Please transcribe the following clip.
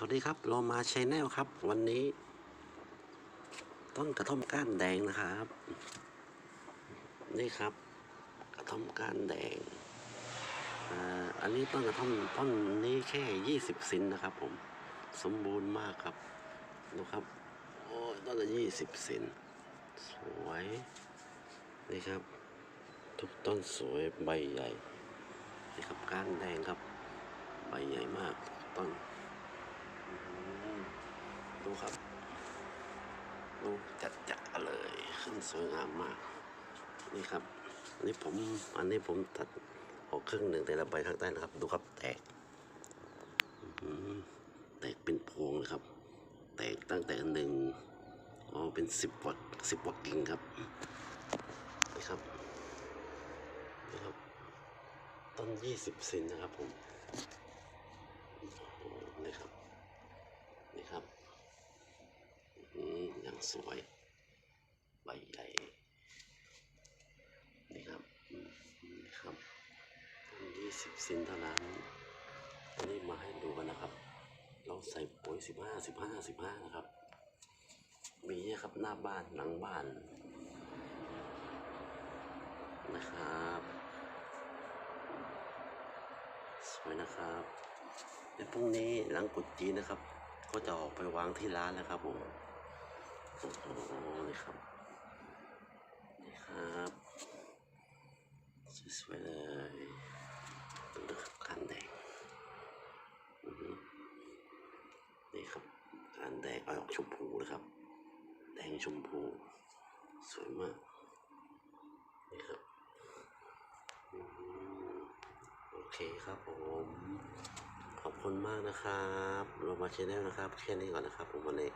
สวัสดีครับเรามาชแนลครับ วันนี้ ต้นกระท่อมก้านแดงนะครับ นี่ครับ กระท่อมก้านแดงอันนี้ต้นกระท่อมต้นนี้แค่ยี่สิบซินนะครับ ผมสมบูรณ์มากครับดูครับโอ้ต้นละยี่สิบซินสวยนี่ครับ ทุกต้นสวยใบใหญ่นี่ครับก้านแดงครับ ใบใหญ่มากต้น ดูครับดูจัดจัดเลยขึ้นสวยงามมาก นี่ครับ อันนี้ผมอันนี้ผมตัดออกครึ่งหนึ่งแต่ละใบข้างใต้นะครับ ดูครับแตกแตกเป็นพวงเลยครับ แตกตั้งแต่หนึ่งอ๋อเป็นสิบกว่าสิบกว่ากิ่งครับนี่ครับนี่ครับต้นยี่สิบเซนนะครับผม โอ้โหนี่ครับ นี่ครับอืมอย่าง สวย ใบใหญ่ นี่ครับนี่ครับยี่สิบซินเท่านั้นอันนี้มาให้ดูกันนะครับ เราใส่ปุ๋ยสิบห้าสิบห้าสิบห้านะครับ มีนี่ยครับหน้าบ้านหลังบ้าน นะครับสวยนะครับเดี๋ยวพรุ่งนี้หลังกุดจีนนะครับ ก็จะออกไปวางที่ร้านแล้วครับผม นี่ครับ นี่ครับสวยๆเลยดูนะครับคันแดงอือหือนี่ครับคันแดงออกชมพูนะครับ แดงชมพูสวยมาก นี่ครับอืมโอเคครับผม ขอบคุณมากนะครับโรมาชแนลนะครับ แค่นี้ก่อนนะครับผมวันนี้